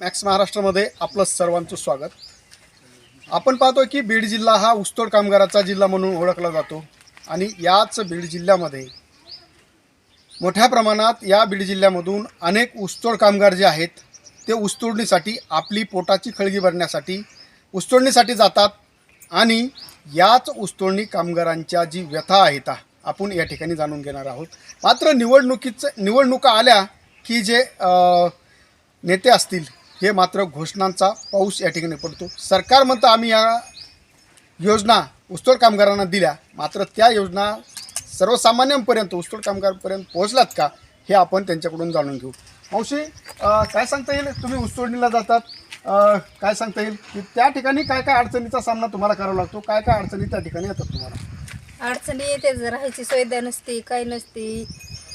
Max महाराष्ट्रामध्ये आपलं सर्वांचं स्वागत. आपण पाहतो की बीड जिल्हा हा ऊसतोड कामगाराचा जिल्हा म्हणून ओळखला जातो आणि याच बीड जिल्ह्यामध्ये मोठ्या प्रमाणात या बीड जिल्ह्यामधून अनेक ऊसतोड कामगार जे आहेत ते ऊसतोडणीसाठी आपली पोटाची खळगी भरण्यासाठी ऊसतोडणीसाठी जातात आणि याच ऊसतोडणी कामगारांच्या जी व्यथा आहेत आपण या ठिकाणी जाणून घेणार आहोत. मात्र निवडणुकीचं निवडणुका आल्या की जे नेते असतील हे मात्र घोषणांचा पाऊस या ठिकाणी पडतो. सरकार म्हणतं आम्ही या योजना ऊसतोड कामगारांना दिल्या. मात्र त्या योजना सर्वसामान्यांपर्यंत ऊसतोड कामगारपर्यंत पोहोचल्यात का हे आपण त्यांच्याकडून जाणून घेऊ. मावशी काय सांगता येईल? तुम्ही ऊसतोडणीला जातात. काय सांगता येईल? की त्या ठिकाणी काय काय अडचणीचा सामना तुम्हाला करावा लागतो? काय काय अडचणी त्या ठिकाणी येतात तुम्हाला? अडचणी येते राहायची सुविधा नसती काही नसती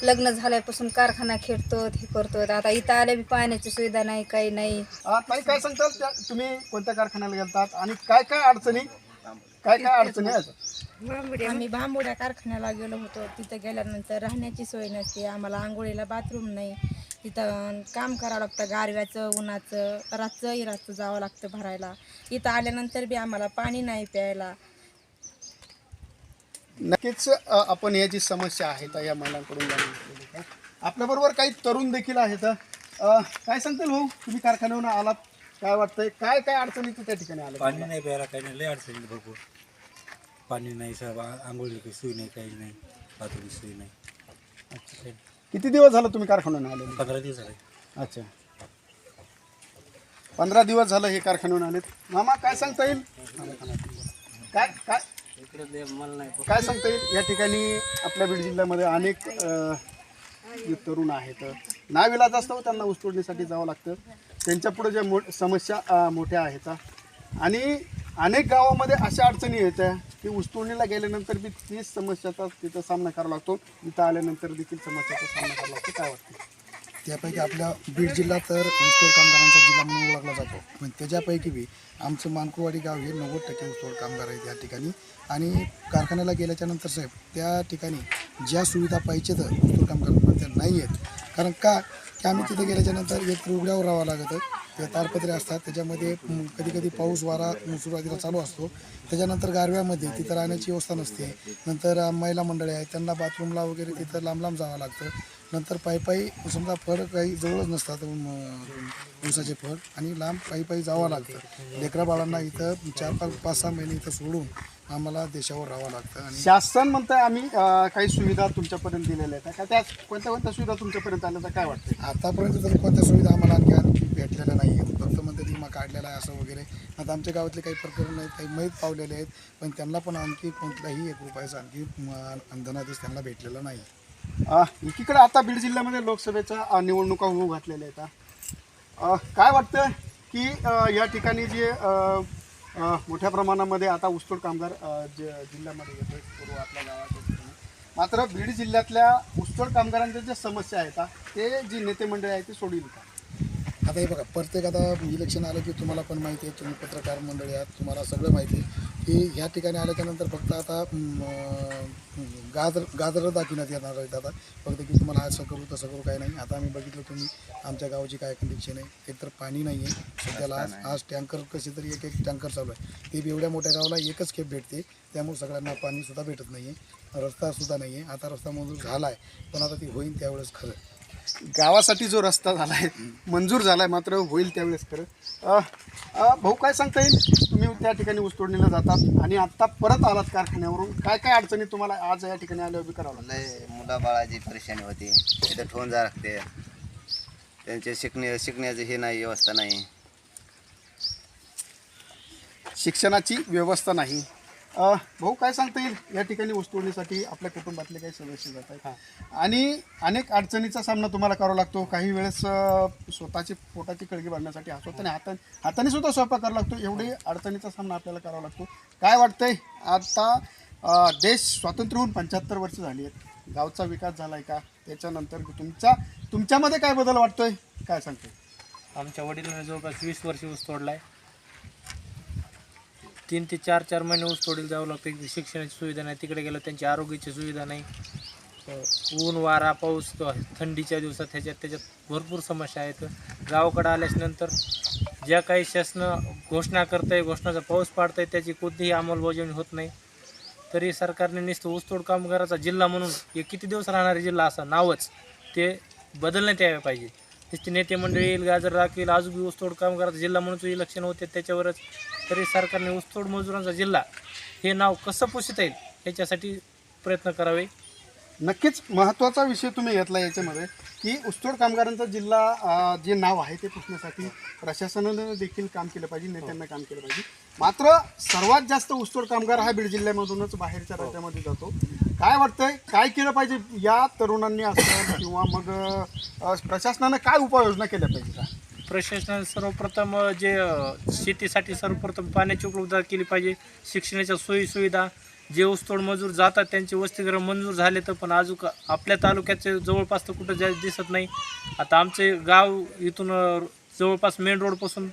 लग्न झाल्यापासून कारखाना खेळतो हे करतो आता इथं आल्या बी पाण्याची सुविधा नाही काही नाही. ताई काय सांगताल त्या? तुम्ही कोणत्या कारखान्याला गेलतात आणि काय काय अडचणी? काय काय अडचणी आहेत? आम्ही बांबुड्या कारखान्याला गेलो होतो. तिथं गेल्यानंतर राहण्याची सोय नसते. आम्हाला आंघोळीला बाथरूम नाही. तिथं काम करावं लागतं. गारव्याचं उन्हाचं रातचं रातचं जावं लागतं भरायला. इथं आल्यानंतर बी आम्हाला पाणी नाही प्यायला. नक्कीच आपण या जी समस्या आहे त्या या महिलांकडून जाणून घेतलेली. आपल्याबरोबर काही तरुण देखील आहेत. काय सांगतील भाऊ? तुम्ही कारखान्यावरून आलात. काय वाटतंय? काय काय अडचणी त्या ठिकाणी आल्या? पाणी नाही प्यायला काही नाही. लय अडचणी भरपूर. पाणी नाही सब आंघोळी काही सोय नाही काही नाही. बाथरूम सोय नाही. नाही. किती दिवस झालं तुम्ही कारखान्यावरून आले पंधरा दिवस झाले. अच्छा. पंधरा दिवस झालं हे कारखान्यावरून आलेत. मामा काय सांगता येईल? काय काय? काय सांगता येईल? या ठिकाणी आपल्या बीड जिल्ह्यामध्ये अनेक अ, जे तरुण आहेत. नाविलाज असतो त्यांना ऊसतोडणीसाठी जावं लागतं. त्यांच्या पुढे ज्या मो समस्या अ, मोठ्या आहेत. आणि अनेक गावामध्ये अशा अडचणी येत्या की ऊसतोडणीला गेल्यानंतर बी तीच समस्याचा तिथं सामना करावा लागतो. इथं आल्यानंतर देखील समस्याचा सामना करावा लागतो. काय वाटतं? त्यापैकी आपल्या बीड जिल्हा तर ऊसतोड कामगारांचा जिल्हा म्हणून ओळखला जातो. पण त्याच्यापैकी बी आमचं मानकुवाडी गाव हे नव्वद टक्के ऊसतोड कामगार आहेत या ठिकाणी. आणि कारखान्याला गेल्याच्यानंतर साहेब त्या ठिकाणी ज्या सुविधा पाहिजे तर ऊसतोड कामगारांना त्या नाही आहेत. कारण का? की आम्ही तिथे गेल्याच्यानंतर एक रुग्णावर राहावं लागतं ते तारपत्रे असतात त्याच्यामध्ये कधी कधी पाऊस वारा सुरुवातीला चालू असतो. त्याच्यानंतर गारव्यामध्ये तिथं राहण्याची व्यवस्था नसते. नंतर महिला मंडळी आहेत त्यांना बाथरूमला वगैरे तिथं लांब लांब जावं लागतं. नंतर पायी पायी समजा फळ काही जवळच नसतात अं, ऊसाचे फळ. आणि लांब पायी पायी जावं लागतं. लेकरा बाळांना इथं चार पाच पाच सहा महिने इथं सोडून आम्हाला देशावर राहावं लागतं. आणि शासन म्हणतंय आम्ही अं, काही सुविधा तुमच्यापर्यंत दिलेल्या आहेत. का त्या कोणत्या कोणत्या सुविधा तुमच्यापर्यंत आल्या तर काय वाटतं आतापर्यंत तर कोणत्या सुविधा आम्हाला आणखी आणखी भेटलेल्या नाही आहेत. फक्त म्हणते विमा काढलेला आहे असं वगैरे. आता आमच्या गावातले काही प्रकरण आहेत काही माहीत पावलेले आहेत. पण त्यांना पण आणखी कोणत्याही एक रुपयाचा आणखी म, धनादेश त्यांना भेटलेला नाही. एकीकडे आता बीड जिल्ह्यामध्ये लोकसभेच्या निवडणुका होऊ घातलेल्या आहेत काय वाटतं की या ठिकाणी जे मोठ्या प्रमाणामध्ये आता ऊसतोड कामगार ज जे जिल्ह्यामध्ये येतो पूर्व आपल्या गावाच्या मात्र बीड जिल्ह्यातल्या ऊसतोड कामगारांच्या ज्या समस्या आहेत ते जी नेते मंडळी आहे ते सोडील का? आता हे बघा प्रत्येक आता इलेक्शन आलं की तुम्हाला पण माहिती आहे तुम्ही पत्रकार मंडळी आहात तुम्हाला सगळं माहिती आहे. की ह्या ठिकाणी आल्याच्यानंतर फक्त आता गाजर गाजरं दाखविण्यात येणार आहेत आता. फक्त की तुम्हाला असं करू तसं करू काही नाही. आता आम्ही बघितलं तुम्ही आमच्या गावाची काय कंडिशन आहे एकतर पाणी नाही आहे सध्याला आज आज टँकर कसे तरी एक एक टँकर चालू आहे. ते बी एवढ्या मोठ्या गावाला एकच खेप भेटते. त्यामुळे सगळ्यांना पाणीसुद्धा भेटत नाही आहे रस्तासुद्धा नाही आहे आता रस्ता मंजूर झाला आहे पण आता ती होईल त्यावेळेस खरं. गावासाठी जो रस्ता झाला आहे मंजूर झाला आहे मात्र होईल त्यावेळेस खरं. अ, अ, भाऊ काय सांगता येईल? तुम्ही त्या ठिकाणी ऊसतोडणीला जातात आणि आत्ता परत आलात कारखान्यावरून. काय काय अडचणी तुम्हाला आज या ठिकाणी आल्या उभी करावं लागल्या? लय मुलं बाळाची परेशानी होती. तिथं ठेवून जा लागते. त्यांचे शिकणे शिकण्याची हे नाही व्यवस्था नाही. शिक्षणाची व्यवस्था नाही. भाऊ काय सांगता येईल? या ठिकाणी ऊसतोडणीसाठी आपल्या कुटुंबातले काही सदस्य जात आहेत. आणि अनेक अडचणीचा सामना तुम्हाला करावा लागतो. काही वेळेस स्वतःची पोटाची कळगी भरण्यासाठी स्वतःने हाताने हाताने सुद्धा स्वयंपाक करावा लागतो. एवढे अडचणीचा सामना आपल्याला करावा लागतो. काय वाटतंय? आता देश स्वातंत्र्य होऊन पंच्याहत्तर वर्ष झाली आहेत. गावचा विकास झाला आहे का? त्याच्यानंतर तुमचा तुमच्यामध्ये काय बदल वाटतोय? काय सांगतोय? आमच्या वडिलांनी जवळपास वीस वर्ष ऊस तोडलाय. तीन ते चार चार महिने ऊस तोडीला जावं लागतं. इथे शिक्षणाची सुविधा नाही तिकडे गेलं त्यांची आरोग्याची सुविधा नाही. ऊन वारा पाऊस थंडीच्या दिवसात ह्याच्यात त्याच्यात भरपूर समस्या आहेत. गावाकडं आल्याच्यानंतर ज्या काही शासन घोषणा करतंय घोषणाचा पाऊस पाडतंय त्याची कोणतीही अंमलबजावणी होत नाही. तरी सरकारने नुसतं ऊसतोड कामगाराचा जिल्हा म्हणून हे किती दिवस राहणारे जिल्हा? असा नावच. ते बदलण्यात यावे पाहिजे. नुसते नेते मंडळी येईल गाजर राखील आजूबी ऊसतोड कामगाराचा जिल्हा म्हणून इलेक्शन होते त्याच्यावरच तरी सरकारने ऊसतोड मजुरांचा जिल्हा हे नाव कसं पुसता येईल याच्यासाठी प्रयत्न करावे. नक्कीच महत्त्वाचा विषय तुम्ही घेतला याच्यामध्ये की ऊसतोड कामगारांचा जिल्हा जे नाव आहे ते पुसण्यासाठी प्रशासनानं देखील काम केलं पाहिजे नेत्यांना काम केलं पाहिजे. मात्र सर्वात जास्त ऊसतोड कामगार हा बीड जिल्ह्यामधूनच बाहेरच्या राज्यामध्ये जातो. काय वाटतंय काय केलं पाहिजे या तरुणांनी असं किंवा मग प्रशासनानं काय उपाययोजना केल्या पाहिजे? का प्रशासनाने सर्वप्रथम जे शेतीसाठी सर्वप्रथम पाण्याची उपलब्धता केली पाहिजे शिक्षणाच्या सोयीसुविधा जे ऊसतोड मजूर जातात त्यांचे वसतिगृह मंजूर झाले तर पण अजून आपल्या तालुक्याचे जवळपास तर कुठं जा दिसत नाही. आता आमचे गाव इथून जवळपास मेन रोडपासून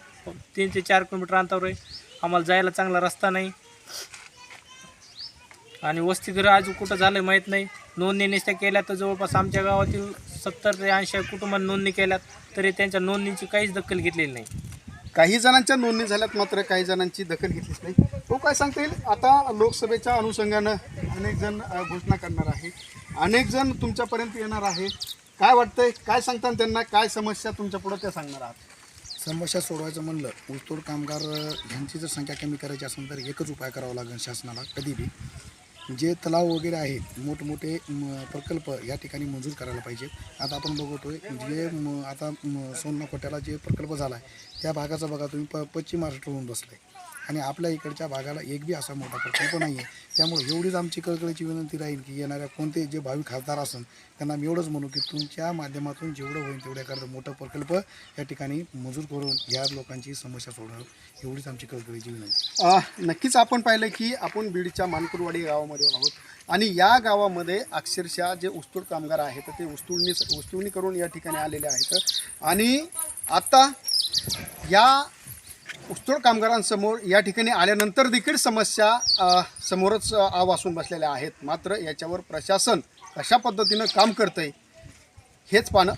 तीन ते चार किलोमीटर अंतरावर आहे. आम्हाला जायला चांगला रस्ता नाही. आणि वसतिगृह अजून कुठं झालं माहीत नाही. नोंदणी नुसत्या केल्या तर जवळपास आमच्या गावातील सत्तर ते ऐंशी कुटुंबांनी नोंदणी केल्यात तरी त्यांच्या नोंदणीची काहीच दखल घेतलेली नाही. काही जणांच्या नोंदणी झाल्यात मात्र काही जणांची दखल घेतलीच नाही. तो काय सांगता येईल? आता लोकसभेच्या अनुषंगानं अनेक जण घोषणा करणार आहे अनेक जण तुमच्यापर्यंत येणार आहे काय वाटतंय? काय सांगता त्यांना? काय समस्या तुमच्यापुढे त्या सांगणार आहात? समस्या सोडवायचं म्हणलं ऊसतोड कामगार ह्यांची जर संख्या कमी करायची असेल तर एकच उपाय करावा लागेल शासनाला कधी बी. जे तलाव वगैरे आहेत मोठमोठे म, प्रकल्प या ठिकाणी मंजूर करायला पाहिजेत आता आपण बघतोय जे म, आता म, जे प्रकल्प झाला आहे त्या भागाचा बघा तुम्ही प पश्चिम महाराष्ट्र होऊन बसला आहे आणि आपल्या इकडच्या भागाला एक बी असा मोठा प्रकल्प नाही आहे त्यामुळे एवढीच आमची कळकळीची विनंती राहील की येणाऱ्या कोणते जे भावी खासदार असन त्यांना मी एवढंच म्हणू की तुमच्या माध्यमातून जेवढं होईल तेवढ्या करता मोठं प्रकल्प या ठिकाणी मंजूर करून या लोकांची समस्या सोडवणं एवढीच आमची कळकळीची विनंती. नक्कीच आपण पाहिलं की आपण बीडच्या मानकुरवाडी गावामध्ये आहोत. आणि या गावामध्ये अक्षरशः जे उस्तूर कामगार आहेत ते ऊसतोडणी ऊसतोडणी करून या ठिकाणी आलेले आहेत. आणि आता या ऊसतोड कामगारांसमोर या ठिकाणी आल्यानंतर देखील समस्या समोरच आवासून बसलेल्या आहेत. मात्र याच्यावर प्रशासन कशा पद्धतीनं काम करतंय हेच पाहणं